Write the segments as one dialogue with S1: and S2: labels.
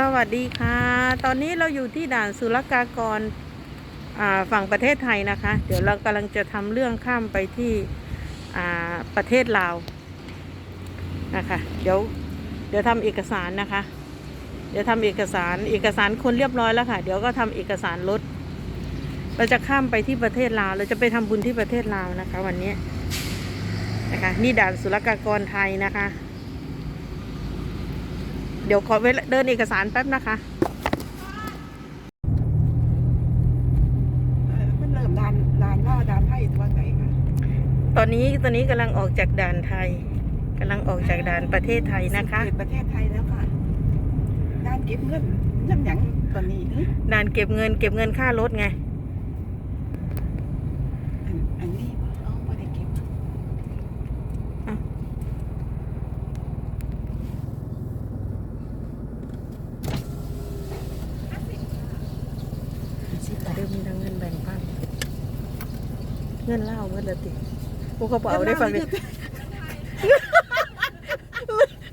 S1: สวัสดีค่ะ ตอนนี้เราอยู่ที่ด่านศุลกากรฝั่งประเทศไทยนะคะ เดี๋ยวเรากำลังจะทำเรื่องข้ามไปที่ประเทศลาวนะคะ เดี๋ยวเดี๋ยวทำเอกสารนะคะ เดี๋ยวทำเอกสารเอกสารคนเรียบร้อยแล้วค่ะ เดี๋ยวก็ทำเอกสารรถเราจะข้ามไปที่ประเทศลาว เราจะไปทำบุญที่ประเทศลาวนะคะ วันนี้นะคะ นี่ด่านศุลกากรไทยนะคะ เดี๋ยวขอเวลาเดินเอกสารแป๊บนะคะ
S2: เอ่อมันเริ่มดานดานล่าดานไพ่ตัวไหนคะ
S1: ตอนนี้ตอนนี้กำลังออกจากด่านไทยกำลังออกจากด่านประเทศไทยนะคะ
S2: สิบเอ็ดประเทศไทยแล้วค่ะด้านเก็บเงินเงินหยังตอนนี้หึ
S1: ด่านเก็บเงินเก็บเงินค่ารถไง
S2: อันอันนี้บ่เอาไม่ได้เก็บ
S1: อะ
S2: สิบบาท
S1: เดี๋ยวมีทั้งเงินแบ่งปัน เงินเล่าเงินละติพวกเขาบอกเอาได้ฟังดิ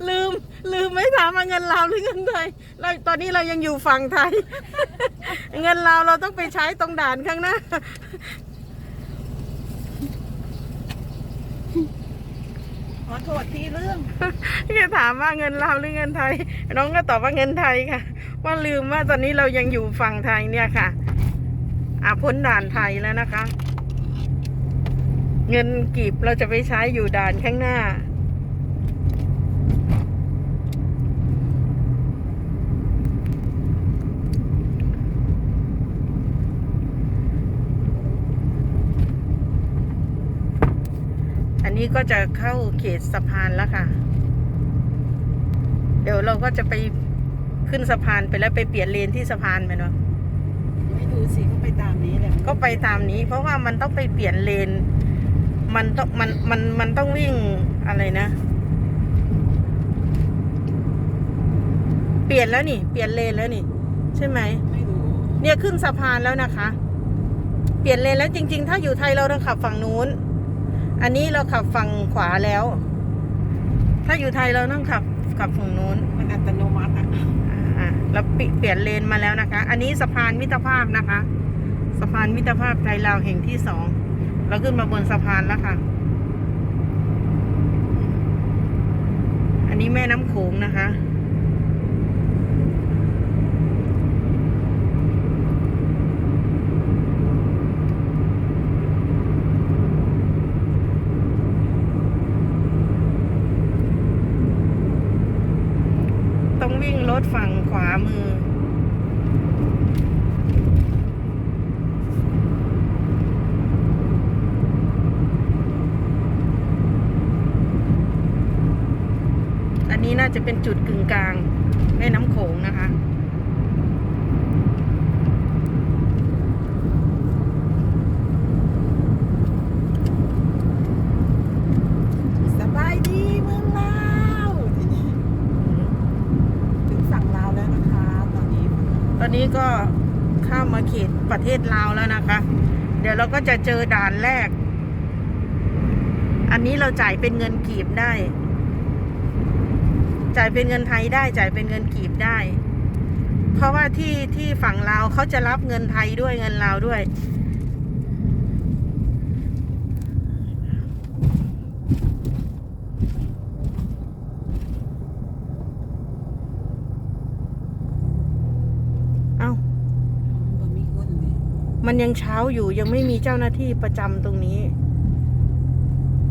S1: ลืม ลืมไม่ถามว่าเงินลาวหรือเงินไทยเราตอนนี้เรายังอยู่ฝั่งไทย เงินลาวเราต้องไปใช้ตรงด่านข้างหน้า
S2: ขอโทษที่เรื่อง
S1: จะถามว่าเงินลาวหรือเงินไทย น้องก็ตอบว่าเงินไทยค่ะ ว่าลืมว่าตอนนี้เรายังอยู่ฝั่งไทยเนี่ยค่ะอะพ้นด่านไทยแล้วนะคะ เงินกีบเราจะไปใช้อยู่ด่านข้างหน้า อันนี้ก็จะเข้าเขตสะพานแล้วค่ะ เดี๋ยวเราก็จะไปขึ้นสะพานไปแล้วไปเปลี่ยนเลนที่สะพานไปเนาะ
S2: ไม่ดูสิก็ไปตามนี้แหละ
S1: ก็ไปตามนี้ เพราะว่ามันต้องไปเปลี่ยนเลน มันต้องมันมันมันต้องวิ่งอะไรนะ เปลี่ยนแล้วนี่ เปลี่ยนเลนแล้วนี่ ใช่ไหม
S2: ไม่รู้
S1: เนี่ยขึ้นสะพานแล้วนะคะ เปลี่ยนเลนแล้วจริง ๆ ถ้าอยู่ไทยเราต้องขับฝั่งนู้น อันนี้เราขับฝั่งขวาแล้ว ถ้าอยู่ไทยเราต้องขับขับฝั่งนู้น
S2: มันอัตโนมัติอะ
S1: อ่าเราเปลี่ยนเปลี่ยนเลนมาแล้วนะคะ อันนี้สะพานมิตรภาพนะคะ สะพานมิตรภาพไทยลาวแห่งที่สอง เราขึ้นมาบนสะพานแล้วค่ะ อันนี้แม่น้ำโขงนะคะ ต้องวิ่งรถฝั่งขวามือ อั นนี้น่าจะเป็นจุดกึ่งกลางแม่น้ำโขงนะคะ
S2: สบายดีเมืองลาวทีนี้ถึงฝั่งลาวแล้วนะคะตอนนี้
S1: ตอนนี้ก็ข้ามมาเขตประเทศลาวแล้วนะคะ เดี๋ยวเราก็จะเจอด่านแรก อันนี้เราจ่ายเป็นเงินกีบได้ จ่ายเป็นเงินไทยได้จ่ายเป็นเงินกีบได้ เพราะว่าที่ที่ฝั่งลาวเขาจะรับเงินไทยด้วยเงินลาวด้วยเอา
S2: บ่มีคนเลย
S1: มันยังเช้าอยู่ยังไม่มีเจ้าหน้าที่ประจำตรงนี้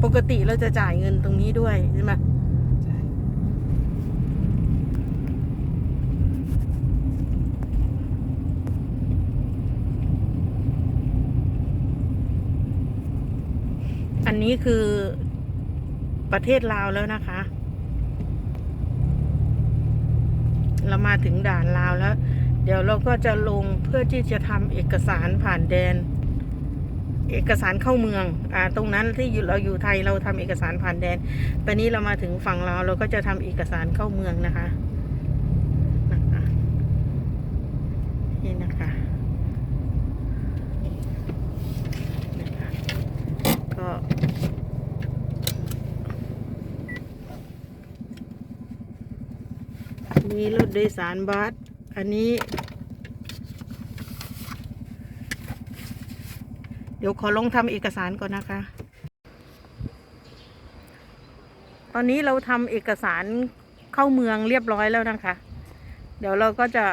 S1: ปกติเราจะจ่ายเงินตรงนี้ด้วยใช่ไหม อันนี้คือประเทศลาวแล้วนะคะ เรามาถึงด่านลาวแล้ว เดี๋ยวเราก็จะลงเพื่อที่จะทำเอกสารผ่านแดน เอกสารเข้าเมือง อ่า ตรงนั้นที่อยู่เราอยู่ไทยเราทำเอกสารผ่านแดน ตอนนี้เรามาถึงฝั่งลาวเราก็จะทำเอกสารเข้าเมืองนะคะนี่นะคะนะคะก็
S2: ม
S1: นี้รถโดยสารบัสอันนี้ เดี๋ยวขอลงทำเอกสารก่อนนะคะ ตอนนี้เราทำเอกสารเข้าเมืองเรียบร้อยแล้วนะคะ เดี๋ยวเราก็จะ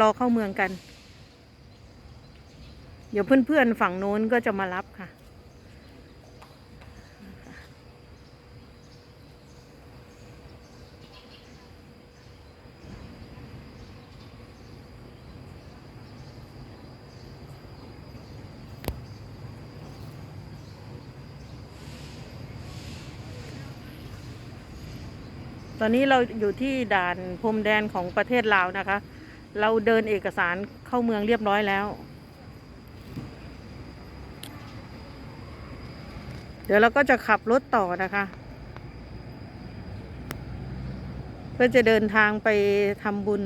S1: รอเข้าเมืองกัน เดี๋ยวเพื่อนๆฝั่งโน้นก็จะมารับค่ะ ตอนนี้เราอยู่ที่ด่านพรมแดนของประเทศลาวนะคะ เราเดินเอกสารเข้าเมืองเรียบร้อยแล้ว เดี๋ยวเราก็จะขับรถต่อนะคะ เพื่อจะเดินทางไปทำบุญ